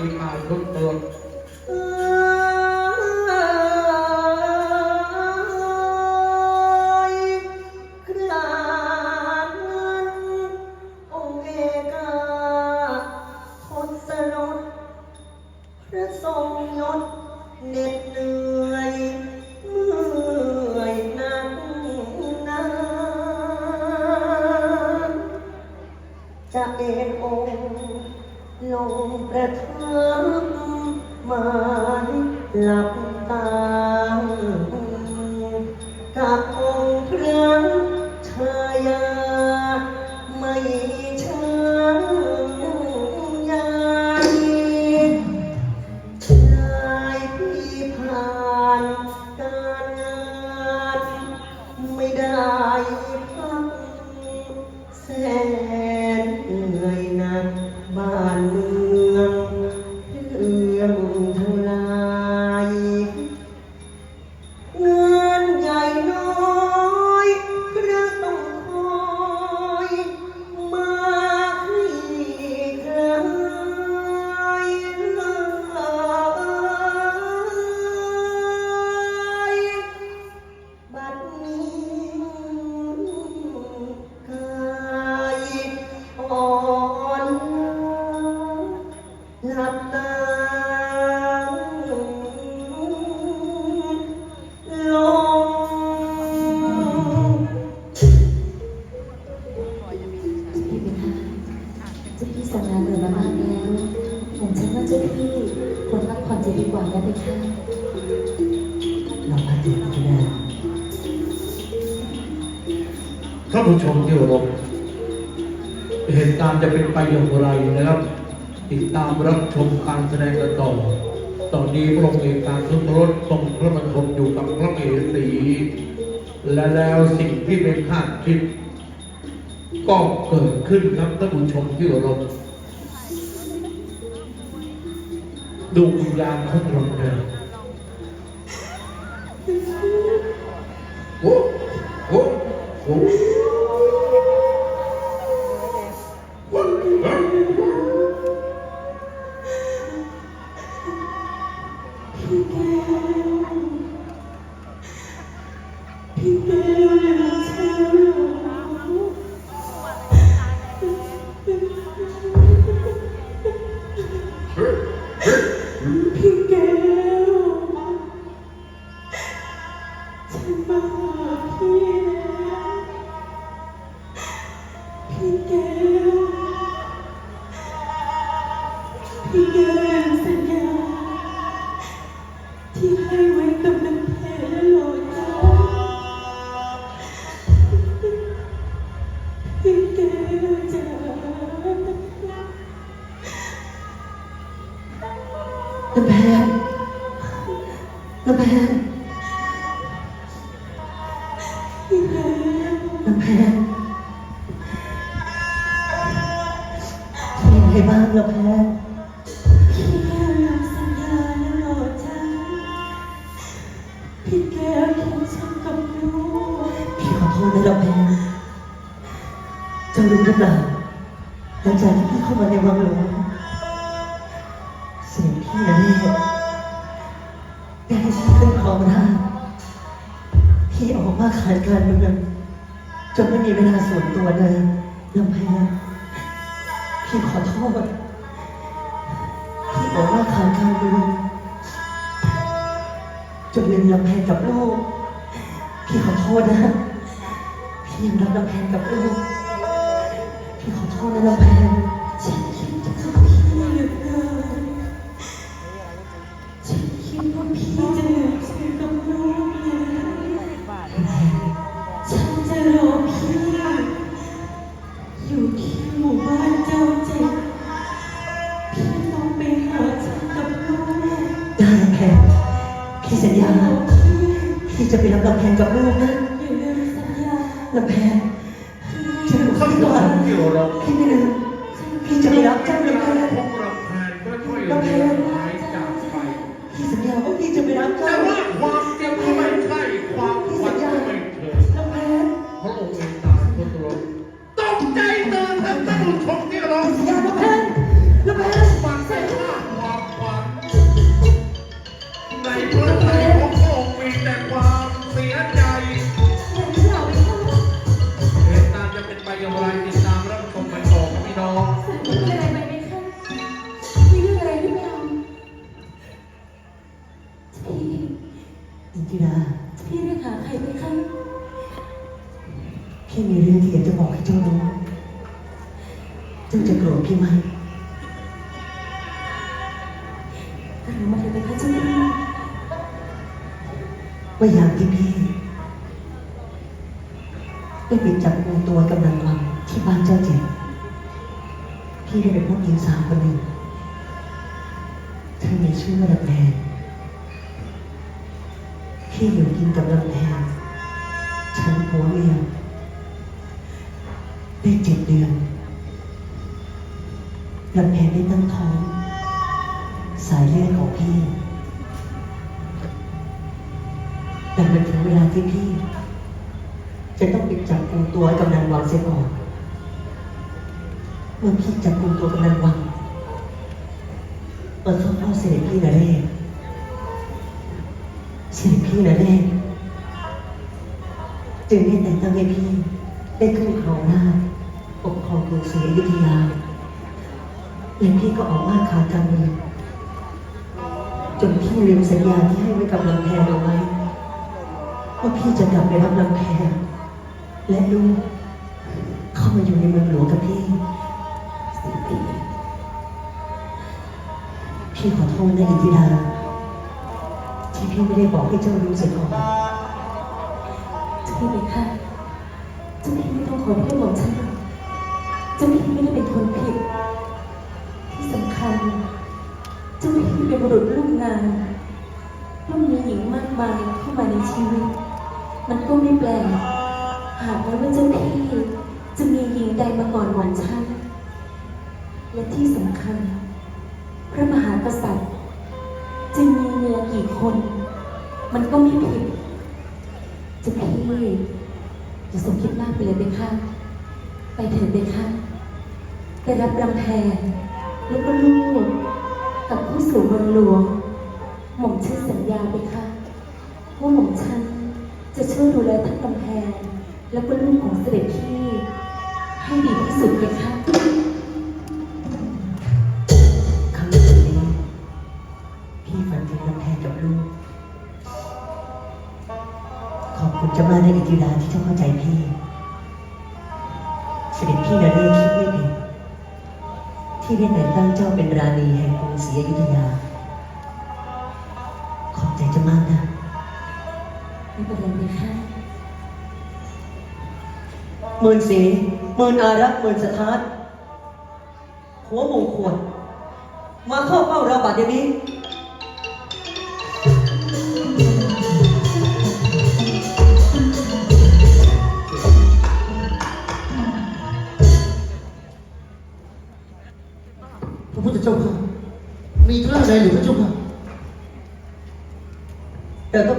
มีการทุนตนกราบนั้นองค์เอกาทศรถพระทรงยศเหน็ดเหนื่อยเมื่อยหนักนาจะเอ็นองค์ ลงประทับหมาหลับตา ท่านผู้ชมที่เคารพเหตุการณ์จะเป็นไปอย่างไรนะครับ ติดตามรับชมการแสดงกันต่อ ตอนนี้พระองค์เอกการทุนรถทรงพระบรรทมอยู่กับพระเอสี และแล้วสิ่งที่เป็นคาดคิดก็เกิดขึ้นครับท่านผู้ชมที่เคารพดวงวิญญาณของเราเนี่ยโอ้โอ้โอ้ น้ำแพงน้ำแพงพี่แก้วน้ำแพงเป็นไงบ้างน้ำแพงพี่แก้วลืมสัญญาและหลอดจ้าพี่แก้วทิ้งฉันกับลูกพี่ขอโทษนะน้ำแพงเจ้ารู้หรือเปล่าหลังจากที่พี่เข้ามาในวังหลวง สียงพี่นี่ได้ให้ฉันขึ้นครองราชย์พี่ออกมาขาดการเมืองจนไม่มีเวลาส่วนตัวเลยน้ำแพงพี่ขอโทษที่บอกว่าขาดการเมืองจนลืมลำแพงกับลูกพี่ขอโทษนะพี่ยังรักลำแพงกับลูกพี่ขอโทษนะลำแพงฉันคิดถึง ไปหาฉันกับลูกได้ลำแพงพี่สัญญาพี่จะไปรับลำแพงกับลูกนะอย่าลืมสัญญาลำแพงจะดูท่านพี่ผู้ก่ชอนมที่เคารพพี่ไม่ลืมพี่จะไปรับเจ้าลำแพงของเราแพ ไปรับแต่เจ้าว่าความเจ็บก็ไม่ใช่ความหวั่นก็ไม่เถิแล้วแพ้พระองค์เองตายพระตรตกใจตื่นท่านท่านผู้ชกที่เราอย่ามแพ้อย่าแพ้ฝันไม่ว่าความฝันในพระทัยของพระองค์มีแต่ความเสียใจ พี่มีเรื่องที่อยากจะบอกให้เจ้ารู้เจ้าจะโกรธพี่ไหมหรือมาเลยไหมคะเจ้าพี่ว่าอย่างที่พี่ได้ไปจับกุมตัวกำนันวังที่บ้านเจ้าเจ็ดพี่ได้ไปพบหญิงสาวคนหนึ่งเธอมีชื่อว่าลำแพนพี่อยู่กินกับลำแพน ได้เจ็ดเดือนลำแพนได้ตั้งท้อง สายเลือดของพี่ แต่มันถึงเวลาที่พี่ จะต้องไปจับกุมตัวกำนันวังเสียก่อนเมื่อพี่จับกุมตัวกำนันวังเมื่อเข้าเฝ้าเสด็จพี่นาเรศเสด็จพี่นาเรศจึงได้แต่งตั้งให้พี่ได้ขึ้นครองราช ย์ปกครองกรุงศรีอยุธยาและพี่ก็ออกว่าขาดการเมืองจนพี่ลืมสัญญาที่ให้ไว้กับลำแพนเอาไว้ว่าพี่จะกลับไปรับลำแพนและลูกเข้ามาอยู่ในเมืองหลวงกับพี่พี่ขอโทษนะอินทิราที่พี่ไม่ได้บอกให้เจ้ารู้เสียก่อนเจ้าพี่ไหมคะเจ้าไม่ต้องขอโทษ คนผิด ที่สำคัญเจ้าพี่เป็นบุรุษลูกงานย่อมมีหญิงมากมายเข้ามาในชีวิต มันก็ไม่แปลกหากว่าเจ้าพี่จะมีหญิงใดมาก่อนหม่อมฉันและที่สำคัญ พระมหากษัตริย์จะมีเมียกี่คน มันก็ไม่ผิดจะพี่จะสมคิดมากไปเลยไหมคะไปเถิดไหมคะ ไปรับรำแพนแล้วก็ลูกกับผู้สูงบนหลวง หม่อมฉันสัญญาไหมคะว่าหม่อมฉันจะช่วยดูแลทั้งกำแพง แล้วก็ลูกของเสด็จพี่ให้ดีที่สุดเลยค่ะคำนี้พี่ฝันถึงลำแพนกับลูก ขอบคุณเจ้ามากนะอินทิราที่เจ้าเข้าใจพี่ เสด็จพี่นาเรศ ที่ได้แต่งตั้งเจ้าเป็นราณีแห่งกรุงศรีอยุธยา ขอบใจเจ้ามากนะ ไม่เป็นไรเลยค่ะหมื่นสีหมื่นอารักษ์หมื่นสถานหัวมงควรมาเข้าเฝ้าเราบัดเดี๋ยวนี้